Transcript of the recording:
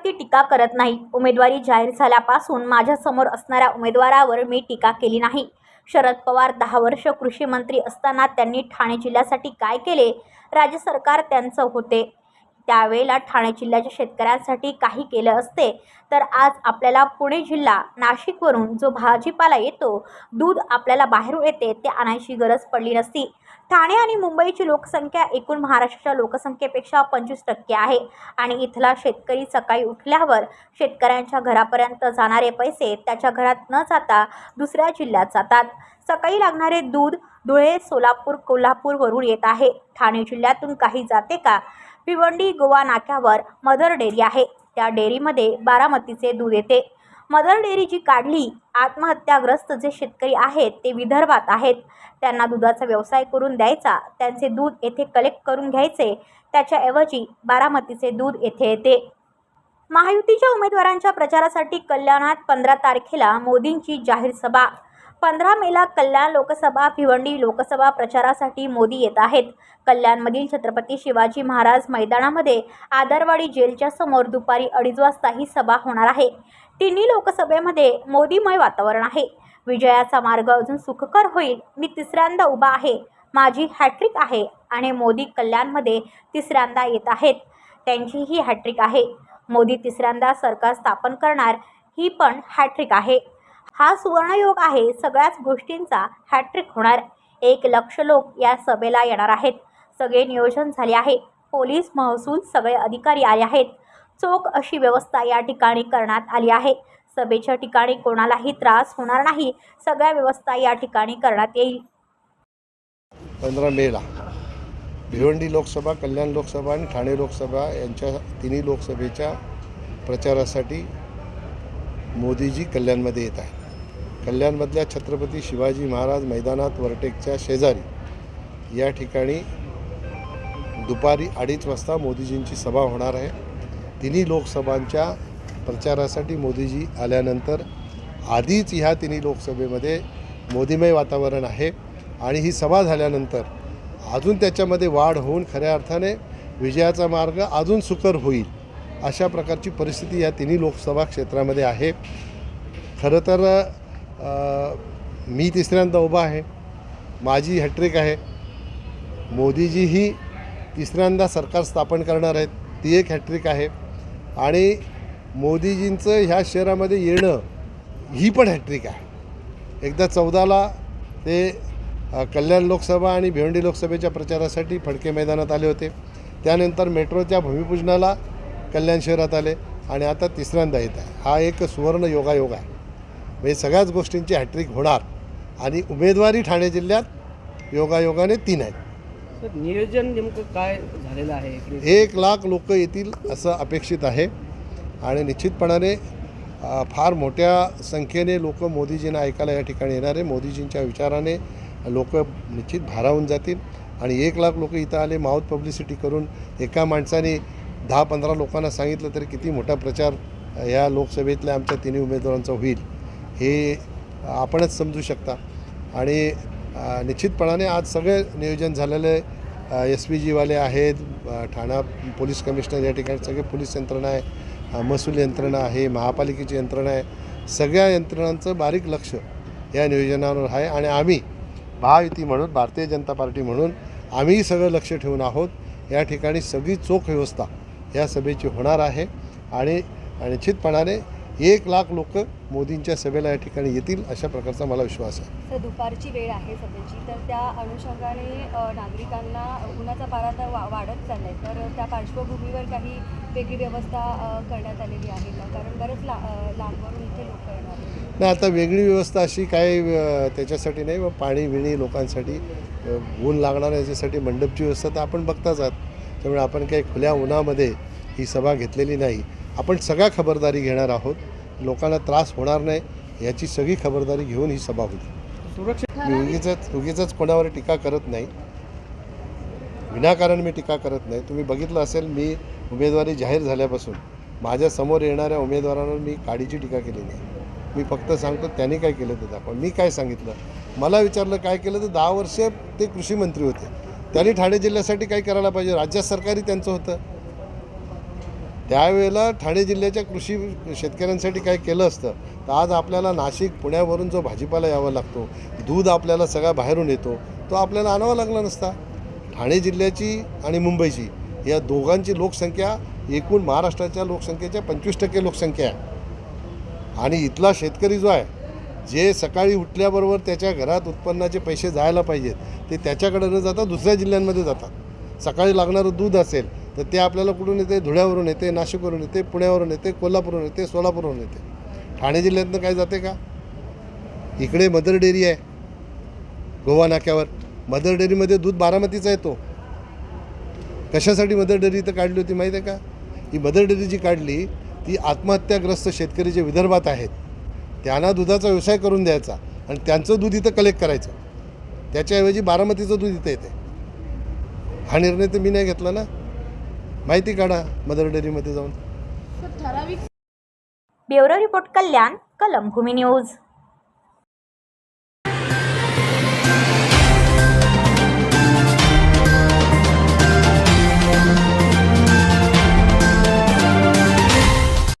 उमेदवारावरती टीका करत नाही. उमेदवारी जाहीर झाल्यापासून माझ्यासमोर असणाऱ्या उमेदवारावर मी टीका केली नाही. शरद पवार दहा वर्ष कृषी मंत्री असताना त्यांनी ठाणे जिल्ह्यासाठी काय केले? राज्य सरकार त्यांचं होते. त्यावेळेला ठाणे जिल्ह्याच्या शेतकऱ्यांसाठी काही केलं असते. तर आज आपल्याला पुणे जिल्हा नाशिकवरून जो भाजीपाला येतो दूध आपल्याला बाहेरून येते ते आणायची गरज पडली नसती. ठाणे आणि मुंबईची लोकसंख्या एकूण महाराष्ट्राच्या लोकसंख्येपेक्षा पंचवीस टक्के आहे. आणि इथला शेतकरी सकाळी उठल्यावर शेतकऱ्यांच्या घरापर्यंत जाणारे पैसे त्याच्या घरात न जाता दुसऱ्या जिल्ह्यात जातात. सकाळी लागणारे दूध धुळे सोलापूर कोल्हापूरवरून येत आहे. ठाणे जिल्ह्यातून काही जाते का? भिवंडी गोवा नाक्यावर मदर डेअरी आहे. त्या डेअरीमध्ये बारामतीचे दूध येते. मदर डेअरी जी काढली आत्महत्याग्रस्त जे शेतकरी आहेत ते विदर्भात आहेत. त्यांना दुधाचा व्यवसाय करून द्यायचा त्यांचे दूध येथे कलेक्ट करून घ्यायचे त्याच्याऐवजी बारामतीचे दूध येथे येते. महायुतीच्या उमेदवारांच्या प्रचारासाठी कल्याणात पंधरा तारखेला मोदींची जाहीर सभा. पंधरा मेला कल्याण लोकसभा भिवंडी लोकसभा प्रचारासाठी मोदी येत आहेत. कल्याणमधील छत्रपती शिवाजी महाराज मैदानामध्ये आदरवाडी जेलच्या समोर दुपारी अडीच वाजता ही सभा होणार आहे. तिन्ही लोकसभेमध्ये मोदीमय वातावरण आहे. विजयाचा मार्ग अजून सुखकर होईल मी तिसऱ्यांदा उभा आहे. माझी हॅट्रिक आहे आणि मोदी कल्याणमध्ये तिसऱ्यांदा येत आहेत. त्यांची ही हॅट्रिक आहे. मोदी तिसऱ्यांदा सरकार स्थापन करणार ही पण हॅट्रिक आहे. हा सुवर्णयोग आहे. सगळ्याच गोष्टींचा हॅट्रिक होणार एक लक्ष लोक या सभेला येणार आहेत. सगळे नियोजन झाले आहे. पोलीस महसूल सगळे अधिकारी आले आहेत. चोख अशी व्यवस्था या ठिकाणी करण्यात आली आहे. सभेच्या ठिकाणी कोणालाही त्रास होणार नाही. सगळ्या व्यवस्था या ठिकाणी करण्यात येईल. पंधरा मेला भिवंडी लोकसभा कल्याण लोकसभा आणि ठाणे लोकसभा यांच्या तिन्ही लोकसभेच्या प्रचारासाठी मोदीजी कल्याणमध्ये येत आहे कल्याणमधल्या छत्रपती शिवाजी महाराज मैदानात वरटेकच्या शेजारी या ठिकाणी दुपारी अडीच वाजता मोदीजींची सभा होणार आहे. तिन्ही लोकसभांच्या प्रचारासाठी मोदीजी आल्यानंतर आधीच ह्या तिन्ही लोकसभेमध्ये मोदीमय वातावरण आहे आणि ही सभा झाल्यानंतर अजून त्याच्यामध्ये वाढ होऊन खऱ्या अर्थाने विजयाचा मार्ग अजून सुकर होईल. अशा प्रकारची परिस्थिती या तिन्ही लोकसभा क्षेत्रामध्ये आहे. खरं तर मी तिसऱ्यांदा उभा आहे. माझी हॅट्रिक आहे. मोदीजी ही तिसऱ्यांदा सरकार स्थापन करणार आहेत. ती एक हॅट्रिक आहे. आणि मोदीजींचं ह्या शहरामध्ये येणं ही पण हॅट्रिक आहे. एकदा चौदाला ते कल्याण लोकसभा आणि भिवंडी लोकसभेच्या प्रचारासाठी फडके मैदानात आले होते. त्यानंतर मेट्रोच्या भूमिपूजनाला कल्याण शहरात आले आणि आता तिसऱ्यांदा येत आहे. हा एक सुवर्ण योगायोग आहे. म्हणजे सगळ्याच गोष्टींची हॅट्रिक होणार आणि उमेदवारी ठाणे जिल्ह्यात योगायोगाने तीन आहेत. नियोजन नेमकं काय झालेलं आहे एक लाख लोक येतील असं अपेक्षित आहे आणि निश्चितपणाने फार मोठ्या संख्येने लोक मोदीजींना ऐकायला या ठिकाणी येणार आहे. मोदीजींच्या विचाराने लोक निश्चित भारावून जातील आणि एक लाख लोक इथं आले माउथ पब्लिसिटी करून एका माणसाने दहा पंधरा लोकांना सांगितलं तरी किती मोठा प्रचार या लोकसभेतल्या आमच्या तिन्ही उमेदवारांचा होईल हे आपणच समजू शकता. आणि निश्चितपणाने आज सगळे नियोजन झालेले एस पी जीवाले आहेत ठाणा पोलीस कमिशनर या ठिकाणी सगळे पोलीस यंत्रणा आहे महसूल यंत्रणा आहे महापालिकेची यंत्रणा आहे सगळ्या यंत्रणांचं बारीक लक्ष या नियोजनावर आहे. आणि आम्ही महायुती म्हणून भारतीय जनता पार्टी म्हणून आम्हीही सगळं लक्ष ठेवून आहोत. या ठिकाणी सगळी चोख व्यवस्था या सभेची होणार आहे आणि निश्चितपणाने एक लाख लोक मोदींच्या सभेला या ठिकाणी येतील अशा प्रकारचा मला विश्वास आहे. तर दुपारची वेळ आहे सध्याची तर त्या अनुषंगाने नागरिकांना उन्हाचा पारा तर वा वाढत चाललाय तर त्या पार्श्वभूमीवर काही वेगळी व्यवस्था करण्यात आलेली आहे का? कारण बरेच ला लांबवरून इथे लोक येणार आहेत. नाही आता वेगळी व्यवस्था अशी काय त्याच्यासाठी नाही व पाणी विणी लोकांसाठी ऊन लागणार याच्यासाठी मंडपची व्यवस्था तर आपण बघताच आहात. त्यामुळे आपण काही खुल्या उन्हामध्ये ही सभा घेतलेली नाही. आपण सगळ्या खबरदारी घेणार आहोत. लोकांना त्रास होणार नाही. याची सगळी खबरदारी घेऊन ही सभा होती सुरक्षित मी उगीच उगीच कोणावर टीका करत नाही. विनाकारण मी टीका करत नाही. तुम्ही बघितलं असेल मी उमेदवारी जाहीर झाल्यापासून माझ्यासमोर येणाऱ्या उमेदवारांवर मी काडीची टीका केली नाही. मी फक्त सांगतो त्यांनी काय केलं ते दाखवा. मी काय सांगितलं? मला विचारलं काय केलं? तर दहा वर्ष ते कृषी मंत्री होते. त्यांनी ठाणे जिल्ह्यासाठी काय करायला पाहिजे. राज्य सरकारही त्यांचं होतं. त्यावेळेला ठाणे जिल्ह्याच्या कृषी शेतकऱ्यांसाठी काय केलं असतं. तर आज आपल्याला नाशिक पुण्यावरून जो भाजीपाला यावा लागतो दूध आपल्याला सगळा बाहेरून येतो तो आपल्याला आणावा लागला नसता. ठाणे जिल्ह्याची आणि मुंबईची या दोघांची लोकसंख्या एकूण महाराष्ट्राच्या लोकसंख्येच्या पंचवीस टक्के लोकसंख्या आहे. आणि इथला शेतकरी जो आहे जे सकाळी उठल्याबरोबर त्याच्या घरात उत्पन्नाचे पैसे जायला पाहिजेत ते त्याच्याकडे न जाता दुसऱ्या जिल्ह्यांमध्ये जातात. सकाळी लागणारं दूध असेल तर ते आपल्याला कुठून येते? धुळ्यावरून येते नाशिकवरून येते पुण्यावरून येते कोल्हापूरवरून येते सोलापूरवरून येते. ठाणे जिल्ह्यातनं काय जाते का? इकडे मदर डेअरी आहे गोवा नाक्यावर. मदर डेअरीमध्ये दूध बारामतीचा येतो. कशासाठी मदर डेअरी इथं काढली होती माहीत आहे का? ही मदर डेअरी जी काढली ती आत्महत्याग्रस्त शेतकरी जे विदर्भात आहेत. त्यांना दुधाचा व्यवसाय करून द्यायचा आणि त्यांचं दूध इथं कलेक्ट करायचं. त्याच्याऐवजी बारामतीचं दूध इथं येते. हा निर्णय तर मी नाही घेतला ना. माहिती काढा मदर डेअरीमध्ये जाऊन. Bureau report Kalyan Kalambhumi news.